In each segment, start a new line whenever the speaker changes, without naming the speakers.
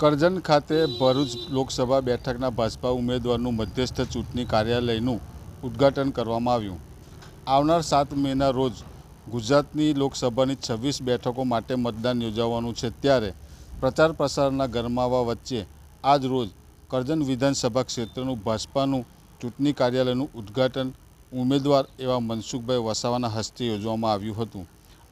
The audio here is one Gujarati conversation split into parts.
કરજણ ખાતે ભરૂચ લોકસભા બેઠકના ભાજપા ઉમેદવારનું મધ્યસ્થ ચૂંટણી કાર્યાલયનું ઉદ્ઘાટન કરવામાં આવ્યું. આવનાર સાત મેના રોજ ગુજરાતની લોકસભાની છવ્વીસ બેઠકો માટે મતદાન યોજાવાનું છે ત્યારે પ્રચાર પ્રસારના ગરમાવા વચ્ચે આજ રોજ કરજણ વિધાનસભા ક્ષેત્રનું ભાજપાનું ચૂંટણી કાર્યાલયનું ઉદ્ઘાટન ઉમેદવાર એવા મનસુખભાઈ વસાવાના હસ્તે યોજવામાં આવ્યું હતું.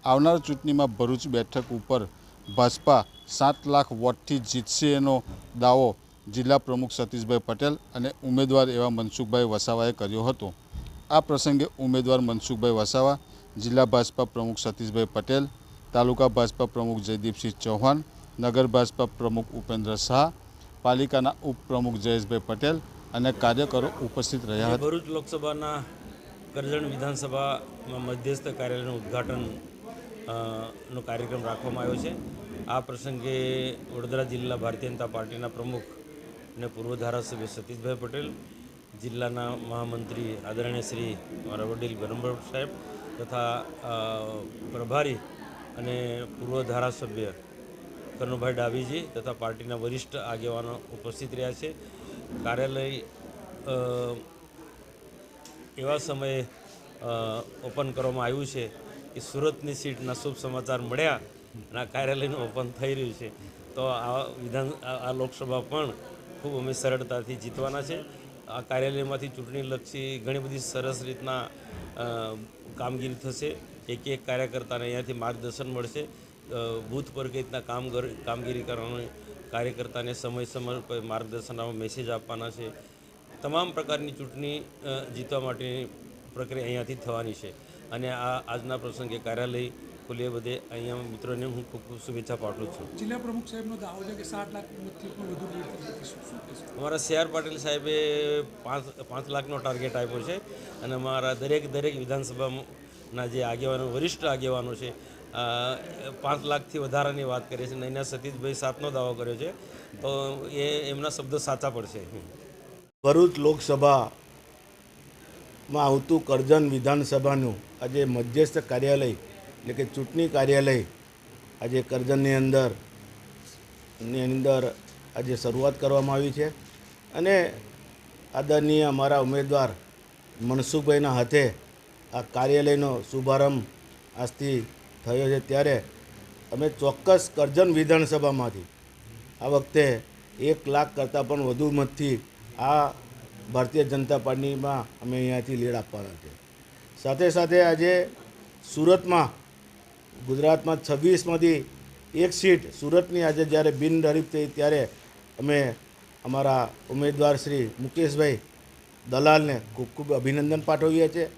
આવનાર ચૂંટણીમાં ભરૂચ બેઠક ઉપર ભાજપા સાત લાખ વોટથી જીતશે એનો દાવો જિલ્લા પ્રમુખ સતીશભાઈ પટેલ અને ઉમેદવાર એવા મનસુખભાઈ વસાવાએ કર્યો હતો. આ પ્રસંગે ઉમેદવાર મનસુખભાઈ વસાવા, જિલ્લા ભાજપા પ્રમુખ સતીશભાઈ પટેલ, તાલુકા ભાજપા પ્રમુખ જયદીપસિંહ ચૌહાણ, નગર ભાજપા પ્રમુખ ઉપેન્દ્ર શાહ, પાલિકાના ઉપપ્રમુખ જયેશભાઈ પટેલ અને કાર્યકરો ઉપસ્થિત રહ્યા હતા.
ભરૂચ લોકસભાના કરજણ વિધાનસભામાં મધ્યસ્થ કાર્યાલયનું ઉદ્ઘાટન નો કાર્યક્રમ રાખવામાં આવ્યો છે. આ પ્રસંગે વડોદરા જિલ્લા ભારતીય જનતા પાર્ટીના પ્રમુખ અને પૂર્વ ધારાસભ્ય સતીશભાઈ પટેલ, જિલ્લાના મહામંત્રી આદરણીય શ્રી મારા વડીલ ગરમભટ્ટ સાહેબ તથા પ્રભારી અને પૂર્વ ધારાસભ્ય કનુભાઈ ડાભીજી તથા પાર્ટીના વરિષ્ઠ આગેવાનો ઉપસ્થિત રહ્યા છે. કાર્યાલય એવા સમયે ઓપન કરવામાં આવ્યું છે કે સુરતની સીટના શુભ સમાચાર મળ્યા અને આ કાર્યાલયનું ઓપન થઈ રહ્યું છે. તો આ વિધાન, આ લોકસભા પણ ખૂબ અમે સરળતાથી જીતવાના છે. આ કાર્યાલયમાંથી ચૂંટણીલક્ષી ઘણી બધી સરસ રીતના કામગીરી થશે. એક એક કાર્યકર્તાને અહીંયાથી માર્ગદર્શન મળશે. બૂથ પર કઈ રીતના કામ કામગીરી કરવાની, કાર્યકર્તાને સમય સમય પર માર્ગદર્શન મેસેજ આપવાના છે. તમામ પ્રકારની ચૂંટણી જીતવા માટેની પ્રક્રિયા અહીંયાથી થવાની છે. અને આ, આજના પ્રસંગે કાર્યાલય ખુલ્લે બધે. અહીંયા મિત્રોને હું ખૂબ ખૂબ શુભેચ્છા પાઠવું છું.
જિલ્લા પ્રમુખ સાહેબનો દાવો છે કે સાત લાખ વધુ
અમારા સી આર પાટીલ સાહેબે પાંચ પાંચ લાખનો ટાર્ગેટ આપ્યો છે અને અમારા દરેક દરેક વિધાનસભાના જે આગેવાનો વરિષ્ઠ આગેવાનો છે પાંચ લાખથી વધારાની વાત કરીએ છીએ નૈના સતીશભાઈ સાતનો દાવો કર્યો છે. તો એ એમના શબ્દો સાચા પડશે.
ભરૂચ લોકસભામાં આવતું કરજણ વિધાનસભાનું આજે મધ્યસ્થ કાર્યાલય એટલે કે ચૂંટણી કાર્યાલય આજે કરજણની અંદર, ની અંદર આજે શરૂઆત કરવામાં આવી છે. અને આદરણીય અમારા ઉમેદવાર મનસુખભાઈના હાથે આ કાર્યાલયનો શુભારંભ આજથી થયો છે. ત્યારે અમે ચોક્કસ કરજણ વિધાનસભામાંથી આ વખતે એક લાખ કરતાં પણ વધુ મતથી આ ભારતીય જનતા પાર્ટીમાં અમે અહીંયાથી લીડ આપવાના છે. સાથે સાથે આજે સુરતમાં ગુજરાતમાં છવ્વીસમાંથી એક સીટ સુરતની આજે જ્યારે બિનહરીફ થઈ ત્યારે અમે અમારા ઉમેદવાર શ્રી મુકેશભાઈ દલાલને ખૂબ ખૂબ અભિનંદન પાઠવીએ છીએ.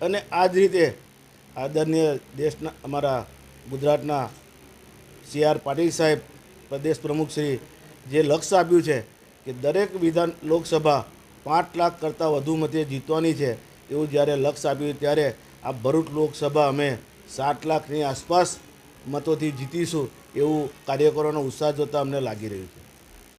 અને આ જ રીતે આદરણીય દેશના અમારા ગુજરાતના સી આર પાટીલ સાહેબ, પ્રદેશ પ્રમુખ શ્રી, જે લક્ષ્ય આપ્યું છે કે દરેક વિધાન લોકસભા પાંચ લાખ કરતાં વધુ મતે જીતવાની છે એવું જ્યારે લક્ષ્ય આપ્યું ત્યારે આ ભરૂચ લોકસભા અમે સાત લાખની આસપાસ મતોથી જીતીશું એવું કાર્યકરોનો ઉત્સાહ જોતાં અમને લાગી રહ્યું છે.